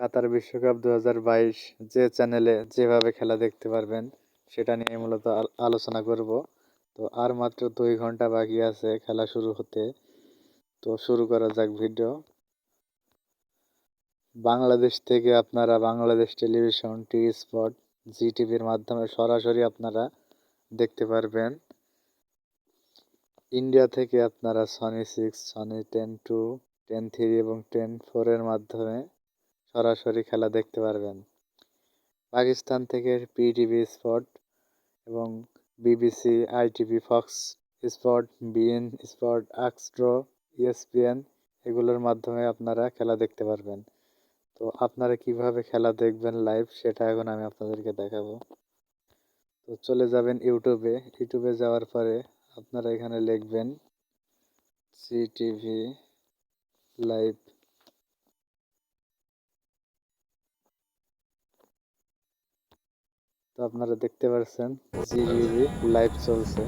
কাতার বিশ্বকাপ দু বাইশ যে চ্যানেলে যেভাবে খেলা দেখতে পারবেন, সেটা নিয়ে মূলত আলোচনা করব। তো আর মাত্র দুই ঘণ্টা বাকি আছে খেলা শুরু হতে। তো শুরু করা যাক ভিডিও। বাংলাদেশ থেকে আপনারা Bangladesh television T sports, G টিভির মাধ্যমে সরাসরি আপনারা দেখতে পারবেন। ইন্ডিয়া থেকে আপনারা Sony six, Sony ten two, ten three এবং টেন ফোরের মাধ্যমে সরাসরি খেলা দেখতে পারবেন। পাকিস্তান থেকে পিটিভি স্পট এবং BBC ITV Fox sports beIN sports Astro ESPN এগুলোর মাধ্যমে আপনারা খেলা দেখতে পারবেন। তো আপনারা কীভাবে খেলা দেখবেন লাইভ সেটা এখন আমি আপনাদেরকে দেখাবো। তো চলে যাবেন ইউটিউবে ইউটিউবে যাওয়ার পরে আপনারা এখানে লিখবেন জি টিভি লাইভ তো আপনারা দেখতে পাচ্ছেন জি টিভি লাইভ চলছে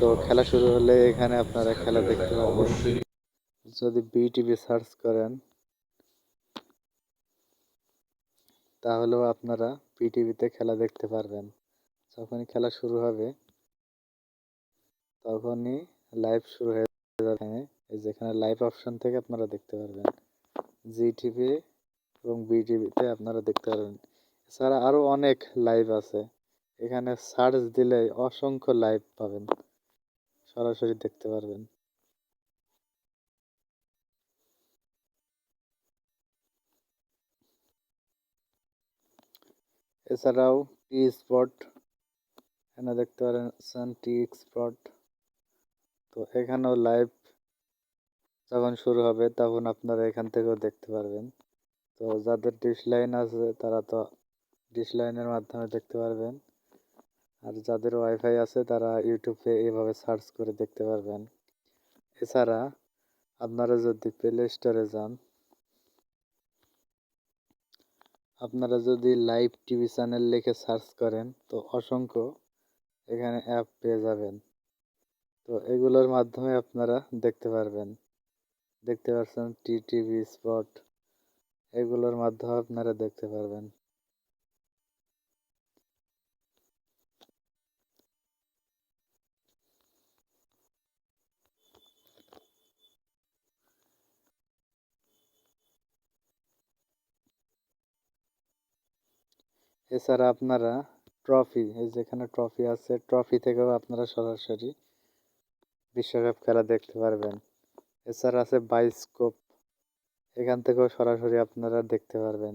তো খেলা শুরু হলে এখানে আপনারা খেলা দেখতে অবশ্যই। যদি বিটিভি সার্চ করেন তাহলেও আপনারা পিটিভিতে খেলা দেখতে পারবেন। যখনই খেলা শুরু হবে তখনই লাইভ শুরু হয়ে যাবে। এই যেখানে লাইভ অপশন থেকে আপনারা দেখতে পারবেন। জি টিভি এবং বিটিভিতে আপনারা দেখতে পারবেন। এছাড়া আরও অনেক লাইভ আছে। এখানে সার্চ দিলে অসংখ্য লাইভ পাবেন। সরাসরি দেখতে পারবেন। এছাড়াও টি স্পট এখানে দেখতে পারেন টি স্পট তো এখানেও লাইভ যখন শুরু হবে, তখন আপনারা এখান থেকেও দেখতে পারবেন। তো যাদের ডিশ লাইন আছে, তারা তো ডিশ লাইনের মাধ্যমে দেখতে পারবেন। আর যাদের ওয়াইফাই আছে, তারা ইউটিউবে এভাবে সার্চ করে দেখতে পারবেন। এছাড়া আপনারা যদি প্লে স্টোরে যান, আপনারা যদি লাইভ টিভি চ্যানেল লিখে সার্চ করেন, তো অসংখ্য এখানে অ্যাপ পেয়ে যাবেন। তো এগুলোর মাধ্যমে আপনারা দেখতে পারবেন। দেখতে পাচ্ছেন টি টিভি স্পট এগুলোর মাধ্যমে আপনারা দেখতে পারবেন। এছাড়া আপনারা ট্রফি, এই যেখানে ট্রফি আছে, ট্রফি থেকেও আপনারা সরাসরি বিশ্বকাপ খেলা দেখতে পারবেন। এছাড়া আছে বাইস্কোপ এখান থেকেও সরাসরি আপনারা দেখতে পারবেন।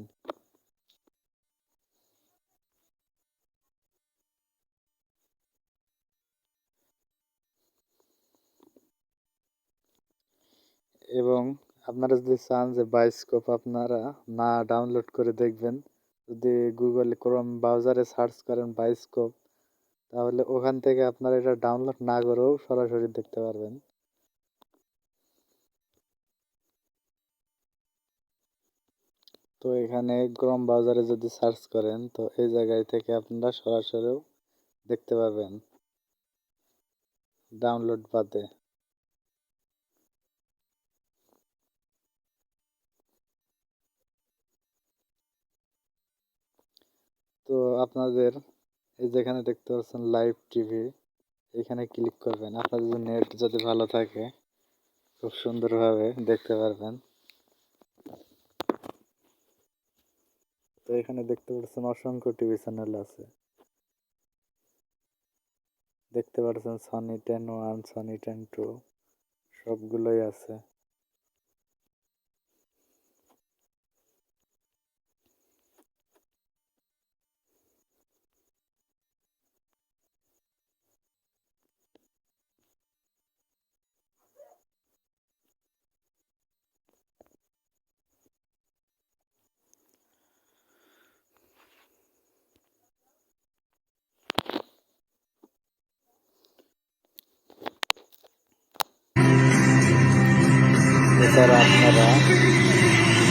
এবং আপনারা যদি চান যে বাইস্কোপ আপনারা না ডাউনলোড করে দেখবেন, যদি গুগল ক্রোম ব্রাউজারে সার্চ করেন বাইস্কোপ তাহলে ওখান থেকে আপনারা এটা ডাউনলোড না করেও সরাসরি দেখতে পারবেন। তো এখানে ক্রোম ব্রাউজারে যদি সার্চ করেন, তো এই জায়গায় থেকে আপনারা সরাসরিও দেখতে পাবেন। ডাউনলোড বাদে। তো আপনাদের এই যেখানে দেখতে পাচ্ছেন লাইভ টিভি এখানে ক্লিক করবেন। আপনাদের নেট যদি ভালো থাকে, খুব সুন্দরভাবে দেখতে পারবেন। তো এখানে দেখতে পাচ্ছেন অসংখ্য টিভি চ্যানেল আছে। দেখতে পাচ্ছেন Sony ten one Sony ten two সবগুলোই আছে। এছাড়া আপনারা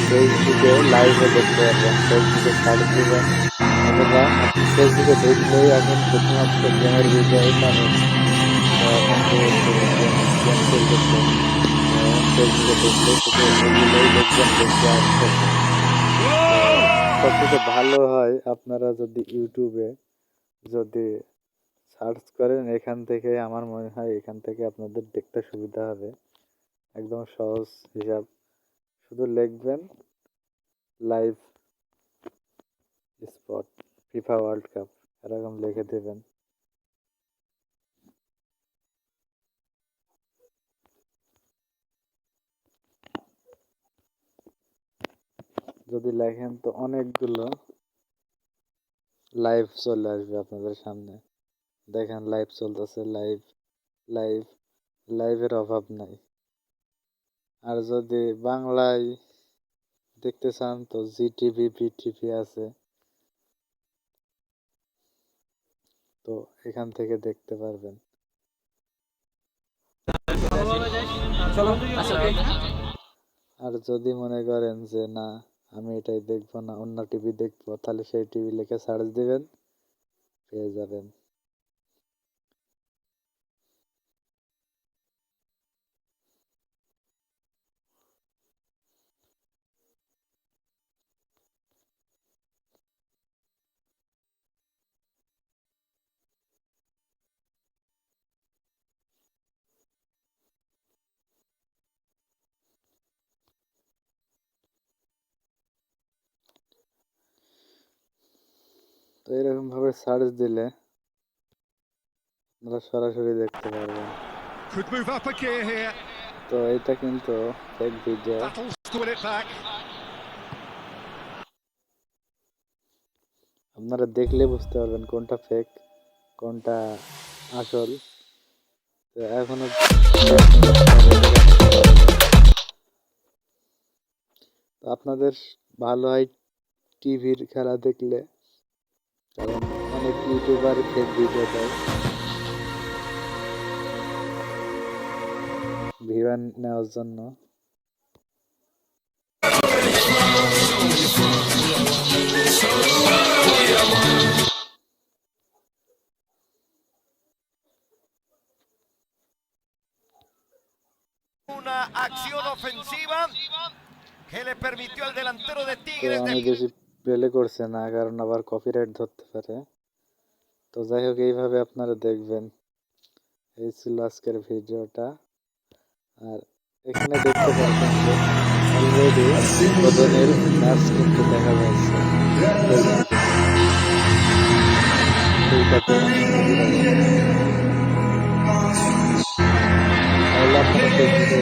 ফেসবুকে লাইভে দেখতে পারবেন, ফেসবুকে সার্চ দেবেন। অথবা ফেসবুকে দেখলেই এখন শুধুমাত্র গেমের এখন তো গেম ফেসবুকে দেখলে শুধু ওগুলোই দেখবেন, দেখতে আসতেছে সবথেকে ভালো হয় আপনারা যদি ইউটিউবে যদি সার্চ করেন, এখান থেকে আমার মনে হয় এখান থেকে আপনাদের দেখতে সুবিধা হবে। একদম সহজ হিসাব। শুধু লিখবেন live sports FIFA world cup এরকম লিখে দেবেন। যদি লেখেন তো অনেকগুলো লাইভ চলে আসবে আপনাদের সামনে। দেখেন লাইভ চলতেছে লাইভ লাইভ লাইভের অভাব নাই। আর যদি বাংলায় দেখতে চান তো জি টিভি বিটিভি আছে। তো এখান থেকে দেখতে পারবেন। আর যদি মনে করেন যে না আমি এটাই দেখব না অন্য টিভি দেখব তাহলে সেই টিভি লিখে সার্চ দিবেন পেয়ে যাবেন। তো এরকম ভাবে সার্চ দিলে আপনারা সরাসরি দেখতে পারবেন. তো এটা কিন্তু ফেক ভিডিও. আপনারা দেখলে বুঝতে পারবেন কোনটা ফেক কোনটা আসল তো এখনও তো আপনাদের ভালো হয় টিভির খেলা দেখলে কারণ অনেক ইউটিউবার ফেক ভিডিও দেয় ভিউয়ার নেওয়ার জন্য Una acción ofensiva que le permitió al delantero de তো Tigres আমি del বেশি play করছে না, কারণ আবার কপিরাইট ধরতে পারে। তো যাই হোক, এইভাবে আপনারা দেখবেন। এই ছিল আজকের ভিডিওটা। আর এখানে দেখতে পাচ্ছেন যে অলরেডি ওজনের ম্যাচ কিন্তু দেখা যাচ্ছে। তাহলে আপনারা দেখতে